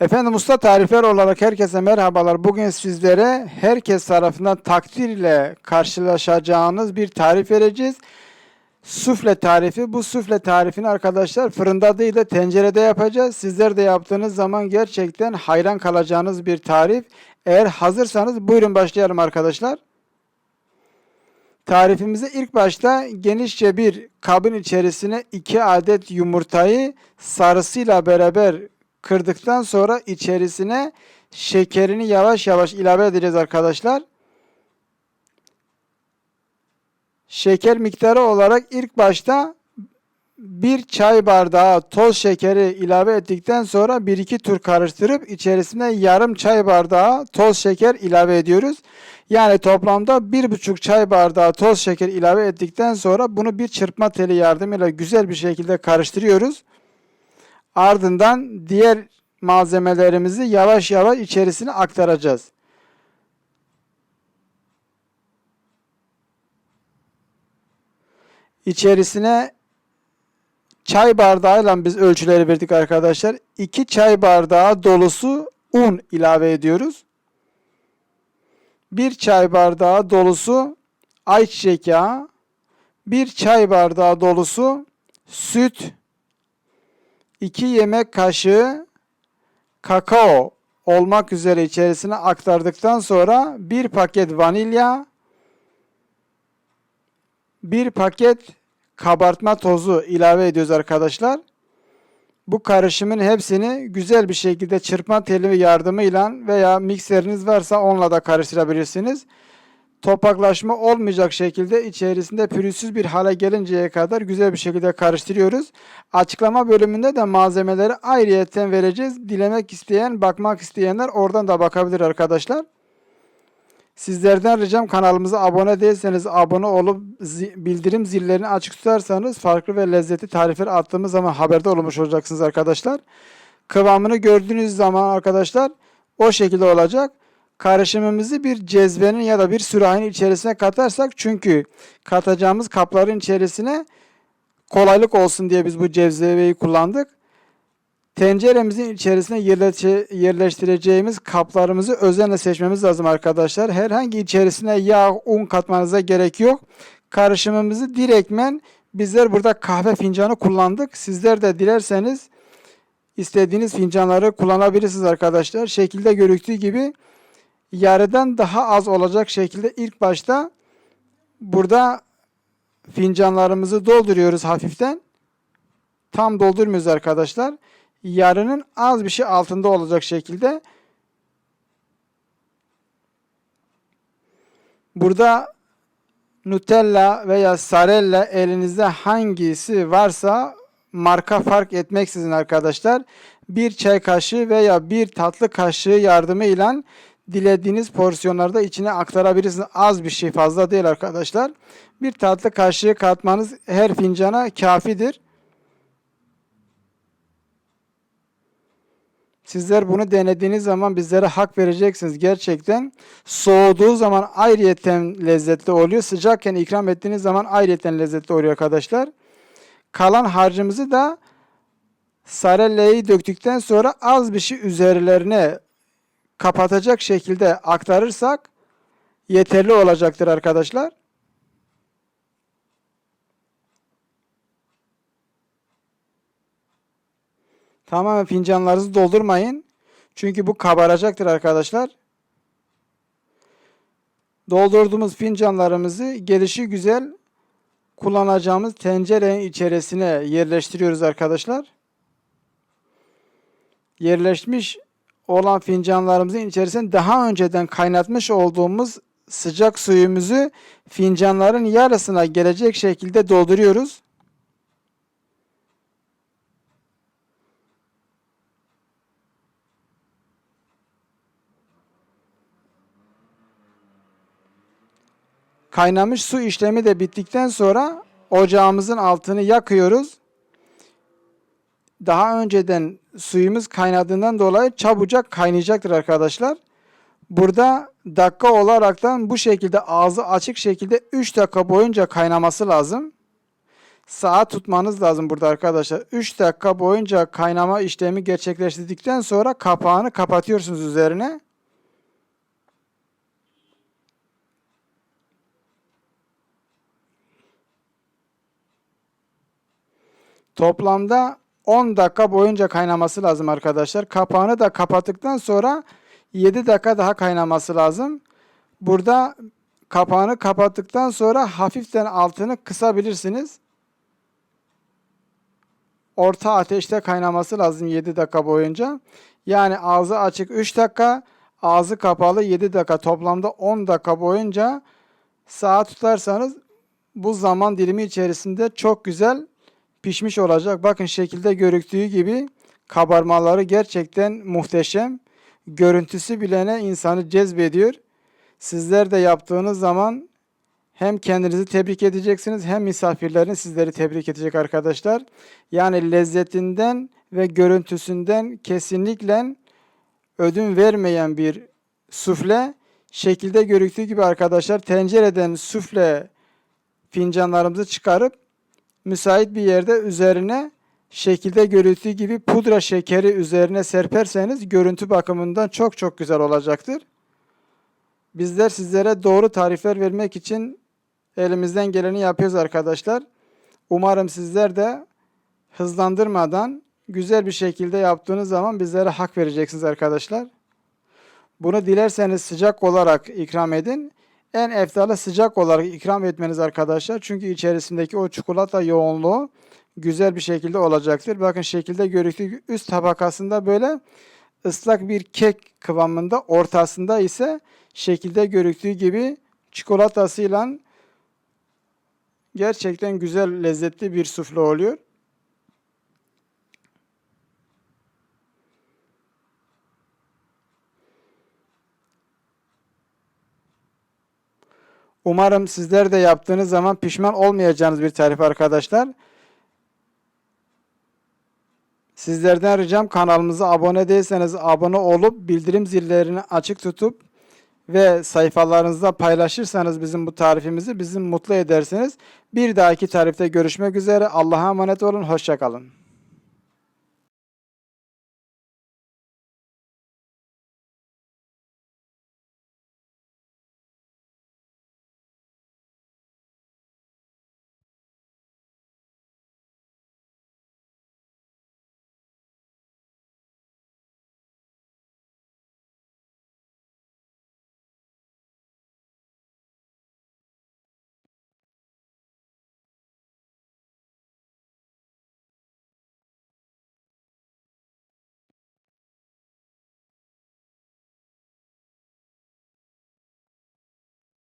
Efendim usta tarifler olarak herkese merhabalar. Bugün sizlere herkes tarafından takdir ile karşılaşacağınız bir tarif vereceğiz. Sufle tarifi. Bu sufle tarifini arkadaşlar fırında değil de tencerede yapacağız. Sizler de yaptığınız zaman gerçekten hayran kalacağınız bir tarif. Eğer hazırsanız buyurun başlayalım arkadaşlar. Tarifimize ilk başta genişçe bir kabın içerisine 2 adet yumurtayı sarısıyla beraber kırdıktan sonra içerisine şekerini yavaş yavaş ilave edeceğiz arkadaşlar. Şeker miktarı olarak ilk başta bir çay bardağı toz şekeri ilave ettikten sonra 1-2 tur karıştırıp içerisine yarım çay bardağı toz şeker ilave ediyoruz. Yani toplamda 1,5 çay bardağı toz şeker ilave ettikten sonra bunu bir çırpma teli yardımıyla güzel bir şekilde karıştırıyoruz. Ardından diğer malzemelerimizi yavaş yavaş içerisine aktaracağız. İçerisine çay bardağıyla biz ölçüleri verdik arkadaşlar. 2 çay bardağı dolusu un ilave ediyoruz. 1 çay bardağı dolusu ayçiçek yağı, 1 çay bardağı dolusu süt, 2 yemek kaşığı kakao olmak üzere içerisine aktardıktan sonra 1 paket vanilya, 1 paket kabartma tozu ilave ediyoruz arkadaşlar. Bu karışımın hepsini güzel bir şekilde çırpma teli yardımıyla veya mikseriniz varsa onunla da karıştırabilirsiniz. Topaklaşma olmayacak şekilde içerisinde pürüzsüz bir hale gelinceye kadar güzel bir şekilde karıştırıyoruz. Açıklama bölümünde de malzemeleri ayrıyetten vereceğiz. Dilemek isteyen, bakmak isteyenler oradan da bakabilir arkadaşlar. Sizlerden ricam kanalımıza abone değilseniz abone olup bildirim zillerini açık tutarsanız farklı ve lezzetli tarifler attığımız zaman haberde olmuş olacaksınız arkadaşlar. Kıvamını gördüğünüz zaman arkadaşlar o şekilde olacak. Karışımımızı bir cezvenin ya da bir sürahinin içerisine katarsak çünkü katacağımız kapların içerisine kolaylık olsun diye biz bu cezveyi kullandık. Tenceremizin içerisine yerleştireceğimiz kaplarımızı özenle seçmemiz lazım arkadaşlar. Herhangi içerisine yağ, un katmanıza gerek yok. Karışımımızı direktmen bizler burada kahve fincanı kullandık. Sizler de dilerseniz istediğiniz fincanları kullanabilirsiniz arkadaşlar. Şekilde görüktüğü gibi yarıdan daha az olacak şekilde ilk başta burada fincanlarımızı dolduruyoruz hafiften. Tam doldurmuyoruz arkadaşlar yarının az bir şey altında olacak şekilde. Burada Nutella veya Sarella elinizde hangisi varsa marka fark etmeksizin arkadaşlar bir çay kaşığı veya bir tatlı kaşığı yardımıyla dilediğiniz porsiyonlarda içine aktarabilirsiniz. Az bir şey fazla değil arkadaşlar. Bir tatlı kaşığı katmanız her fincana kafidir. Sizler bunu denediğiniz zaman bizlere hak vereceksiniz gerçekten. Soğuduğu zaman ayrıyeten lezzetli oluyor. Sıcakken ikram ettiğiniz zaman ayrıyeten lezzetli oluyor arkadaşlar. Kalan harcımızı da sarelleyi döktükten sonra az bir şey üzerlerine kapatacak şekilde aktarırsak yeterli olacaktır arkadaşlar. Tamamen fincanlarınızı doldurmayın. Çünkü bu kabaracaktır arkadaşlar. Doldurduğumuz fincanlarımızı gelişi güzel kullanacağımız tencerenin içerisine yerleştiriyoruz arkadaşlar. Yerleşmiş olan fincanlarımızın içerisine daha önceden kaynatmış olduğumuz sıcak suyumuzu fincanların yarısına gelecek şekilde dolduruyoruz. Kaynamış su işlemi de bittikten sonra ocağımızın altını yakıyoruz. Daha önceden suyumuz kaynadığından dolayı çabucak kaynayacaktır arkadaşlar. Burada dakika olaraktan bu şekilde ağzı açık şekilde 3 dakika boyunca kaynaması lazım. saat tutmanız lazım burada arkadaşlar. 3 dakika boyunca kaynama işlemi gerçekleştirdikten sonra kapağını kapatıyorsunuz üzerine. Toplamda 10 dakika boyunca kaynaması lazım arkadaşlar. Kapağını da kapattıktan sonra 7 dakika daha kaynaması lazım. Burada kapağını kapattıktan sonra hafiften altını kısabilirsiniz. Orta ateşte kaynaması lazım 7 dakika boyunca. Yani ağzı açık 3 dakika, ağzı kapalı 7 dakika toplamda 10 dakika boyunca saat tutarsanız bu zaman dilimi içerisinde çok güzel pişmiş olacak. Bakın şekilde görüktüğü gibi kabarmaları gerçekten muhteşem. Görüntüsü bilene insanı cezbediyor. Sizler de yaptığınız zaman hem kendinizi tebrik edeceksiniz hem misafirlerin sizleri tebrik edecek arkadaşlar. Yani lezzetinden ve görüntüsünden kesinlikle ödün vermeyen bir sufle. Şekilde görüktüğü gibi arkadaşlar tencereden sufle fincanlarımızı çıkarıp müsait bir yerde üzerine şekilde görüldüğü gibi pudra şekeri üzerine serperseniz görüntü bakımından çok çok güzel olacaktır. Bizler sizlere doğru tarifler vermek için elimizden geleni yapıyoruz arkadaşlar. Umarım sizler de hızlandırmadan güzel bir şekilde yaptığınız zaman bizlere hak vereceksiniz arkadaşlar. Bunu dilerseniz sıcak olarak ikram edin. En eftalı sıcak olarak ikram etmeniz arkadaşlar. Çünkü içerisindeki o çikolata yoğunluğu güzel bir şekilde olacaktır. Bakın şekilde görüktüğü üst tabakasında böyle ıslak bir kek kıvamında ortasında ise şekilde görüktüğü gibi çikolatasıyla gerçekten güzel lezzetli bir sufle oluyor. Umarım sizler de yaptığınız zaman pişman olmayacağınız bir tarif arkadaşlar. Sizlerden ricam kanalımıza abone değilseniz abone olup bildirim zillerini açık tutup ve sayfalarınızda paylaşırsanız bizim bu tarifimizi bizim mutlu edersiniz. Bir dahaki tarifte görüşmek üzere. Allah'a emanet olun. Hoşçakalın.